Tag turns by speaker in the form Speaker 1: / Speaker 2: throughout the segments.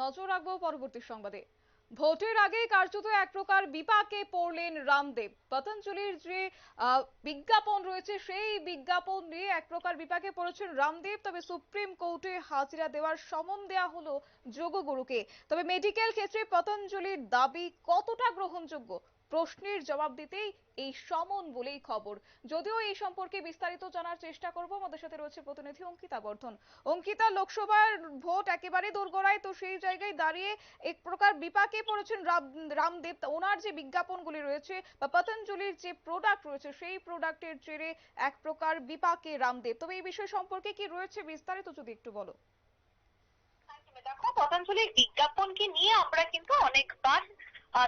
Speaker 1: নজর রাখব পরবর্তী সংবাদে। ভোটের আগে কার্যত এক প্রকার বিপাকে পড়লেন রামদেব। পতঞ্জলির যে বিজ্ঞাপন রয়েছে, সেই বিজ্ঞাপন নিয়ে এক প্রকার বিপাকে পড়েছেন রামদেব। তবে সুপ্রিম কোর্টে হাজিরা দেওয়ার সমন দেওয়া হলো যোগগুরুকে। তবে মেডিকেল ক্ষেত্রে পতঞ্জলির দাবি কতটা গ্রহণযোগ্য? প্রশ্নের জবাব দিতেই এই সমন বলেই খবর। যদিও এই সম্পর্কে বিস্তারিত জানার চেষ্টা করব, আমাদের সাথে রয়েছে প্রতিনিধি অঙ্কিতা বর্ধন। অঙ্কিতা, লোকসভার ভোট একেবারে দোরগোড়ায়, তো সেই জায়গায় দাঁড়িয়ে এক প্রকার বিপাকে পড়েছেন রামদেব। ওনার যে বিজ্ঞাপনগুলি রয়েছে বা পতঞ্জলির যে প্রোডাক্ট রয়েছে, সেই প্রোডাক্টের জেরে এক প্রকার বিপাকে রামদেব। তবে এই বিষয় সম্পর্কে কি রয়েছে বিস্তারিত যদি একটু বলো।
Speaker 2: দেখো, পতঞ্জলির বিজ্ঞাপনকে নিয়ে আমরা কিন্তু অনেকবার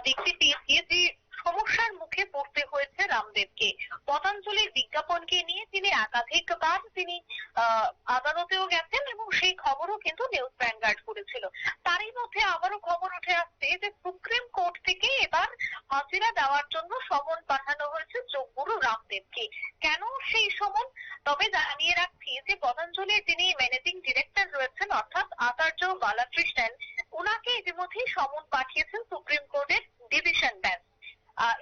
Speaker 2: দেখতে পেয়েছি যে সমস্যার মুখে পড়তে হয়েছে রামদেবকে। পতঞ্জলির বিজ্ঞাপনকে নিয়ে তিনি একাধিকবার তিনি আদালতেও গেছেন এবং সেই খবরও কিন্তু নিউজ ভ্যানগার্ড করেছিল। তারই মধ্যে আবারও খবর উঠে আসছে যে সুপ্রিম কোর্ট থেকে এবার হাজিরা দেওয়ার জন্য সমন পাঠানো হয়েছে যোগগুরু রামদেবকে। কেন সেই সমন? তবে জানিয়ে রাখছি যে পতঞ্জলির যিনি ম্যানেজিং ডিরেক্টর রয়েছেন, অর্থাৎ আচার্য বালাকৃষ্ণন ওনাকে ইতিমধ্যেই সমন পাঠিয়েছেন সুপ্রিম কোর্টের ডিভিশন বেঞ্চ।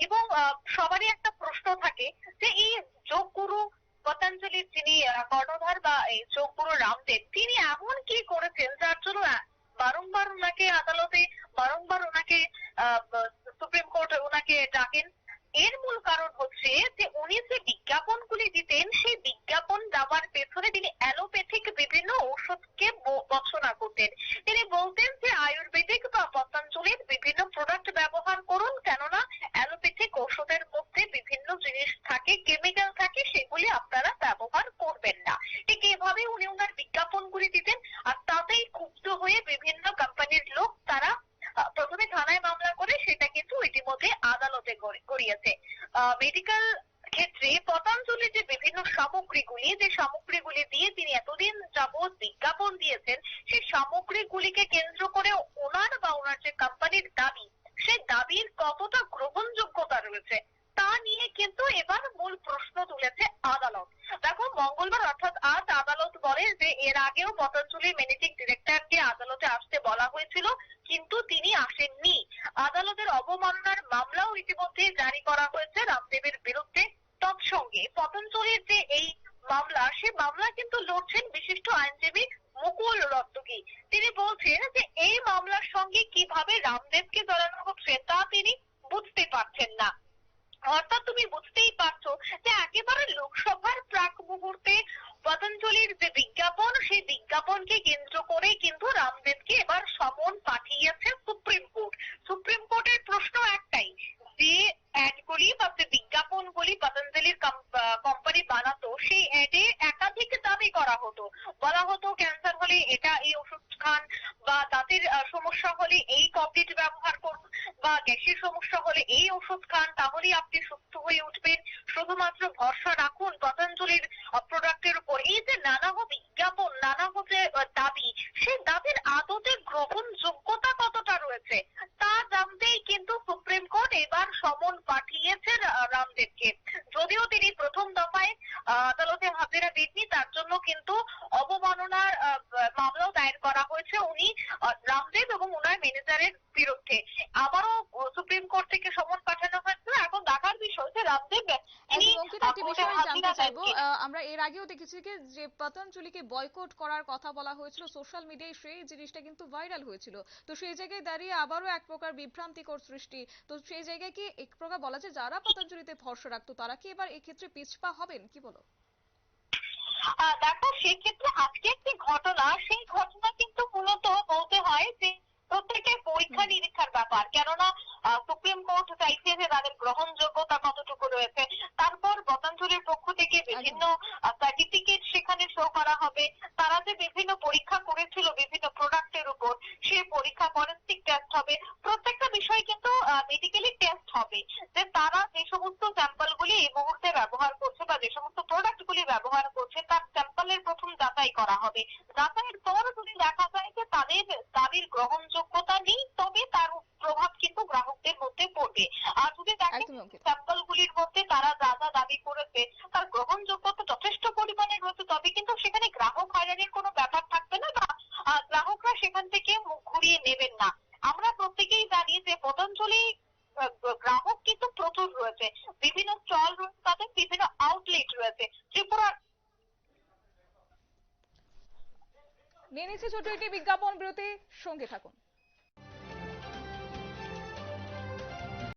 Speaker 2: এবং সবারই একটা প্রশ্ন থাকে যে এই যোগগুরু পতঞ্জলির যিনি কর্ণধার বা এই যোগগুরু রামদেব, তিনি এমন কি করেছেন যার জন্য বারংবার ওনাকে আদালতে, বারংবার ওনাকে সুপ্রিম কোর্ট ওনাকে ডাকেন? এর মূল কারণ হচ্ছে যে উনি যে বিজ্ঞাপনগুলি দিতেন, সেই বিজ্ঞাপন দেওয়ার পেছনে তিনি অ্যালোপ্যাথিক বিভিন্ন ওষুধকে ব- বর্ণনা করতেন তিনি বলতেন যে আয়ুর্বেদিক বা পতঞ্জলির বিভিন্ন প্রোডাক্ট ব্যবহার করুন কেননা অ্যালোপ্যাথিক ওষুধের মধ্যে বিভিন্ন জিনিস থাকে কেমিক্যাল থাকে সেগুলি আপনারা ব্যবহার করবেন না ঠিক এভাবে উনি ওনার বিজ্ঞাপনগুলি দিতেন আর তাতেই ক্ষুব্ধ বিভিন্ন কোম্পানির লোক তারা প্রথমে থানায় মামলা করে সেটা কিন্তু ইতিমধ্যে আদালতে গড়ি- গড়িয়েছে। মেডিকেল ক্ষেত্রে পতঞ্জলির যে বিভিন্ন সামগ্রীগুলি, যে সামগ্রীগুলি দিয়ে তিনি এতদিন যাবৎ বিজ্ঞাপন দিয়েছেন, সেই সামগ্রীগুলিকে কেন্দ্র করে ওনার বা ওনার যে কোম্পানির দাবি, সেই দাবির কতটা গ্রহণযোগ্যতা রয়েছে তা নিয়ে কিন্তু এবার মূল প্রশ্ন তুলেছে আদালত দেখো মঙ্গলবার অর্থাৎ আজ আদালত বলে যে এর আগেও পতঞ্জলি ম্যানেজিং ডিরেক্টরকে আদালতে আসতে বলা হয়েছিল, কিন্তু তিনি আসেননি। আদালতের অবমাননার মামলাও ইতিমধ্যে জারি করা হয়েছে রামদেবের বিরুদ্ধে। তৎসঙ্গে পতঞ্জলির যে এই মামলা, সে মামলা কিন্তু লড়ছেন বিশিষ্ট আইনজীবী মুকুল রত্তগী। তিনি বলছেন যে, এই মামলার সঙ্গে কীভাবে রামদেবকে জড়ানো হচ্ছে তা তিনি বুঝতে পারছেন না। অর্থাৎ তুমি বুঝতেই পারছ যে, একেবারে লোকসভার প্রাক মুহূর্তে পতঞ্জলির যে বিজ্ঞাপন, সেই বিজ্ঞাপনকে কেন্দ্র করে কিন্তু রামদেবকে এবার সমন পাঠিয়েছে সুপ্রিম কোর্ট। সুপ্রিম কোর্টের প্রশ্ন একটাই, যে অ্যাডগুলি বা যে বিজ্ঞাপন বিজ্ঞাপনগুলি পতঞ্জলির কোম্পানি বানাতো, সেই অ্যাডে একাধিক দাবি করা হতো। বলা হতো ক্যান্সার হলে এটা এই ওষুধ খান বা দাঁতের সমস্যা হলে এই কপলেট ব্যবহার করুন বা গ্যাসের সমস্যা হলে এই ওষুধ খান তাহলেই আপনি সুস্থ হয়ে উঠবেন। শুধুমাত্র ভরসা রাখুন পতঞ্জলির প্রোডাক্টের উপর। এই যে নানা বিজ্ঞাপন নানা আহ, দাবি সেই দাবির আদতে গ্রহণযোগ্যতা কতটা রয়েছে তা জানতেই কিন্তু সুপ্রিম কোর্ট এবার সমন পাঠিয়েছে রা- রামদেবকে যদিও তিনি প্রথম দফায় আহ, হাজিরা দেননি তার জন্য কিন্তু অবমাননার মামলাও দায়ের করা হয়েছে। উনি রামদেব এবং ওনার ম্যানেজারের বিরুদ্ধে। আবারও সুপ্রিম কোর্ট থেকে সমন পাঠানো হয়েছে। এখন দেখার বিষয় যে রামদেব। আহ,
Speaker 1: আমরা এর আগেও দেখেছি যে পতঞ্জলিকে বয়কট করার কথা বলা হয়েছিল সোশ্যাল মিডিয়ায় সেই জিনিসটা কিন্তু ভাইরাল হয়েছিল। তো সেই জায়গায় দাঁড়িয়ে আবারও এক প্রকার বিভ্রান্তিকর সৃষ্টি। তো সেই জায়গায় কি এক প্রকার বলা যায় যারা পতঞ্জলিতে ভরসা রাখতো তারা কি এবার এক্ষেত্রে পিছপা হবেন? কি বলো?
Speaker 2: দেখো সেক্ষেত্রে আজকে একটি ঘটনা সেই ঘটনা কিন্তু মূলত বলতে হয় যে প্রত্যেকের পরীক্ষা নিরীক্ষার ব্যাপার। কেননা সুপ্রিম কোর্ট চাইছে যে তাদের গ্রহণযোগ্যতা কতটুকু রয়েছে। তারপর পতঞ্জলির পক্ষ থেকে বিভিন্ন সার্টিফিকেট সেখানে শো করা হবে। তারা যে বিভিন্ন পরীক্ষা করেছিল বিভিন্ন প্রোডাক্টের উপর সেই পরীক্ষা ফরেন্সিক টেস্ট হবে। প্রত্যেকটা বিষয় কিন্তু মেডিকেলি টেস্ট হবে। যে তারা যে সমস্ত স্যাম্পলগুলি এই মুহূর্তে ব্যবহার করছে বা যে সমস্ত প্রোডাক্টগুলি ব্যবহার করছে তার স্যাম্পলের প্রথম যাচাই করা হবে। যাচাইয়ের পর যদি দেখা যায় যে তাদের দাবির গ্রহণযোগ্যতা নেই তবে তার প্রভাব কিন্তু গ্রাহকদের মধ্যে পড়বে। আর যদি দেখেন
Speaker 1: অঙ্কিতা
Speaker 2: স্যাম্পলগুলির মধ্যে তারা যা যা দাবি করেছে তার গ্রহণযোগ্যতা যথেষ্ট পরিমাণে রয়েছে তবে কিন্তু সেখানে গ্রাহক হয়রানির কোনো ব্যাপার থাকবে না বা গ্রাহকরা সেখান থেকে মুখ ঘুরিয়ে নেবেন না। আমরা প্রত্যেকেই জানি যে পতঞ্জলি গ্রাহক কিন্তু প্রচুর রয়েছে। বিভিন্ন স্টল রয়েছে তাদের বিভিন্ন আউটলেট রয়েছে। ত্রিপুরার
Speaker 1: নিয়ে নিচ্ছে ছোট একটি বিজ্ঞাপন বিরতি, সঙ্গে থাকুন।